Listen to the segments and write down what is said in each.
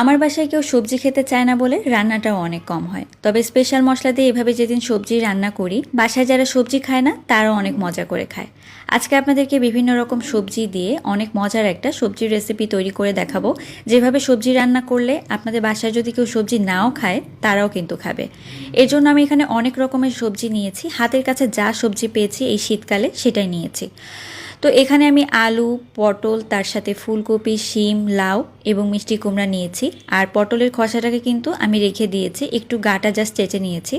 আমার বাসায় কেউ সবজি খেতে চায় না বলে রান্নাটাও অনেক কম হয়। তবে স্পেশাল মশলা দিয়ে এভাবে যেদিন সবজি রান্না করি, বাসায় যারা সবজি খায় না তারাও অনেক মজা করে খায়। আজকে আপনাদেরকে বিভিন্ন রকম সবজি দিয়ে অনেক মজার একটা সবজির রেসিপি তৈরি করে দেখাবো। যেভাবে সবজি রান্না করলে আপনাদের বাসায় যদি কেউ সবজি নাও খায়, তারাও কিন্তু খাবে। এর জন্য আমি এখানে অনেক রকমের সবজি নিয়েছি। হাতের কাছে যা সবজি পেয়েছি এই শীতকালে সেটাই নিয়েছি। তো এখানে আমি আলু, পটল, তার সাথে ফুলকপি, শিম, লাউ এবং মিষ্টি কুমড়া নিয়েছি। আর পটলের খসাটাকে কিন্তু আমি রেখে দিয়েছি। একটু গাটা জাস্ট চেঁচে নিয়েছি।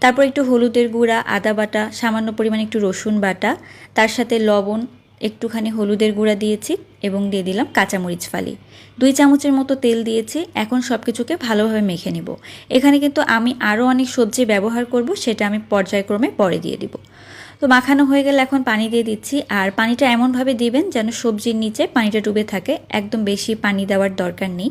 তারপর একটু হলুদের গুঁড়া, আদা বাটা, সামান্য পরিমাণে একটু রসুন বাটা, তার সাথে লবণ, একটুখানি হলুদের গুঁড়া দিয়েছি এবং দিয়ে দিলাম কাঁচামরিচ ফালি। দুই চামচের মতো তেল দিয়েছি। এখন সব কিছুকে ভালোভাবে মেখে নিব। এখানে কিন্তু আমি আরও অনেক সবজি ব্যবহার করব, সেটা আমি পর্যায়ক্রমে পরে দিয়ে দিব। তো মাখানো হয়ে গেলে এখন পানি দিয়ে দিচ্ছি। আর পানিটা এমনভাবে দিবেন যেন সবজির নিচে পানিটা ডুবে থাকে। একদম বেশি পানি দেওয়ার দরকার নেই।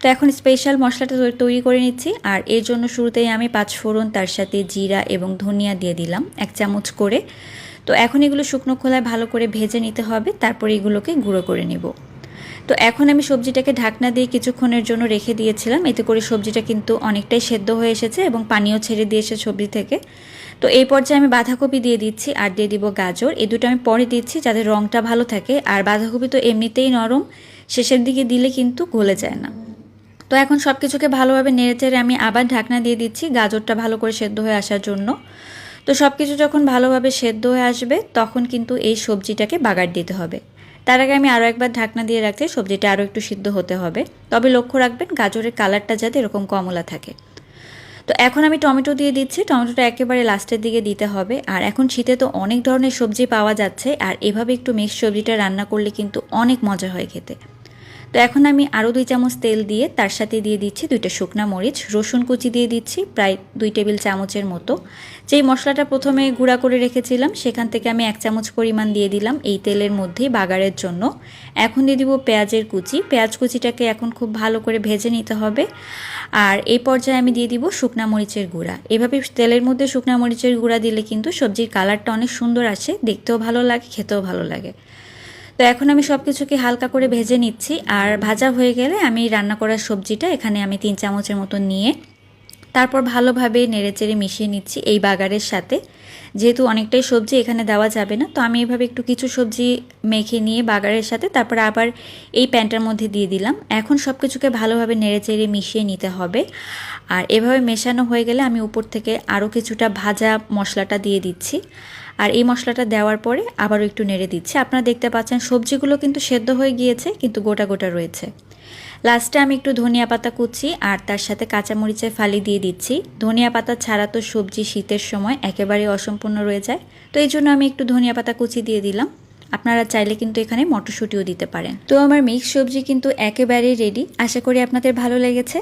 তো এখন স্পেশাল মশলাটা তৈরি করে নিচ্ছি। আর এর জন্য শুরুতেই আমি পাঁচ ফোড়ন, তার সাথে জিরা এবং ধনিয়া দিয়ে দিলাম, এক চামচ করে। তো এখন এগুলো শুকনো খোলায় ভালো করে ভেজে নিতে হবে। তারপর এগুলোকে গুঁড়ো করে নেব। তো এখন আমি সবজিটাকে ঢাকনা দিয়ে কিছুক্ষণের জন্য রেখে দিয়েছিলাম। এতে করে সবজিটা কিন্তু অনেকটাই সেদ্ধ হয়ে এসেছে এবং পানিও ছেড়ে দিয়েছে সবজি থেকে। তো এই পর্যায়ে আমি বাঁধাকপি দিয়ে দিচ্ছি আর দিয়ে দিব গাজর। এই দুটো আমি পরে দিচ্ছি যাতে রঙটা ভালো থাকে। আর বাঁধাকপি তো এমনিতেই নরম, শেষের দিকে দিলে কিন্তু গলে যায় না। তো এখন সব কিছুকে ভালোভাবে নেড়ে চেড়ে আমি আবার ঢাকনা দিয়ে দিচ্ছি গাজরটা ভালো করে সেদ্ধ হয়ে আসার জন্য। তো সব কিছু যখন ভালোভাবে সেদ্ধ হয়ে আসবে, তখন কিন্তু এই সবজিটাকে বাগার দিতে হবে। তার আগে আমি আরও একবার ঢাকনা দিয়ে রাখতে সবজিটা আরও একটু সিদ্ধ হতে হবে। তবে লক্ষ্য রাখবেন, গাজরের কালারটা যাতে এরকম কমলা থাকে। তো এখন আমি টমেটো দিয়ে দিচ্ছি, টমেটোটা একেবারে লাস্টের দিকে দিতে হবে। আর এখন শীতে তো অনেক ধরনের সবজি পাওয়া যাচ্ছে, আর এভাবে একটু মিক্স সবজিটা রান্না করলে কিন্তু অনেক মজা হয় খেতে। তো এখন আমি আরও দুই চামচ তেল দিয়ে তার সাথে দিয়ে দিচ্ছি দুইটা শুকনা মরিচ, রসুন কুচি দিয়ে দিচ্ছি প্রায় দুই টেবিল চামচের মতো। যেই মশলাটা প্রথমে গুঁড়া করে রেখেছিলাম, সেখান থেকে আমি এক চামচ পরিমাণ দিয়ে দিলাম এই তেলের মধ্যেই বাগারের জন্য। এখন দিয়ে দিব পেঁয়াজের কুচি। পেঁয়াজ কুচিটাকে এখন খুব ভালো করে ভেজে নিতে হবে। আর এই পর্যায়ে আমি দিয়ে দিব শুকনা মরিচের গুঁড়া। এভাবে তেলের মধ্যে শুকনা মরিচের গুঁড়া দিলে কিন্তু সবজির কালারটা অনেক সুন্দর আসে, দেখতেও ভালো লাগে, খেতেও ভালো লাগে। তো এখন আমি সব কিছুকে হালকা করে ভেজে নিচ্ছি, আর ভাজা হয়ে গেলে আমি রান্না করার সবজিটা এখানে আমি তিন চামচের মতো নিয়ে তারপর ভালোভাবে নেড়েচেড়ে মিশিয়ে নিচ্ছি এই বাগারের সাথে। যেহেতু অনেকটাই সবজি এখানে দেওয়া যাবে না, তো আমি এভাবে একটু কিছু সবজি মেখে নিয়ে বাগারের সাথে তারপর আবার এই প্যানটার মধ্যে দিয়ে দিলাম। এখন সব কিছুকে ভালোভাবে নেড়েচেড়ে মিশিয়ে নিতে হবে। আর এভাবে মেশানো হয়ে গেলে আমি উপর থেকে আরও কিছুটা ভাজা মশলাটা দিয়ে দিচ্ছি। আর এই মশলাটা দেওয়ার পরে আবারও একটু নেড়ে দিচ্ছি। আপনারা দেখতে পাচ্ছেন সবজিগুলো কিন্তু সেদ্ধ হয়ে গিয়েছে, কিন্তু গোটা গোটা রয়েছে। লাস্টে আমি একটু ধনিয়া পাতা কুচি আর তার সাথে কাঁচামরিচের ফালি দিয়ে দিচ্ছি। ধনিয়া পাতা ছাড়া তো সবজি শীতের সময় একেবারে অসম্পূর্ণ রয়ে যায়। তো এই জন্য আমি একটু ধনিয়া পাতা কুচি দিয়ে দিলাম। আপনারা চাইলে কিন্তু এখানে মটরশুঁটিও দিতে পারেন। তো আমার মিক্স সবজি কিন্তু একেবারেই রেডি আশা করি আপনাদের ভালো লেগেছে।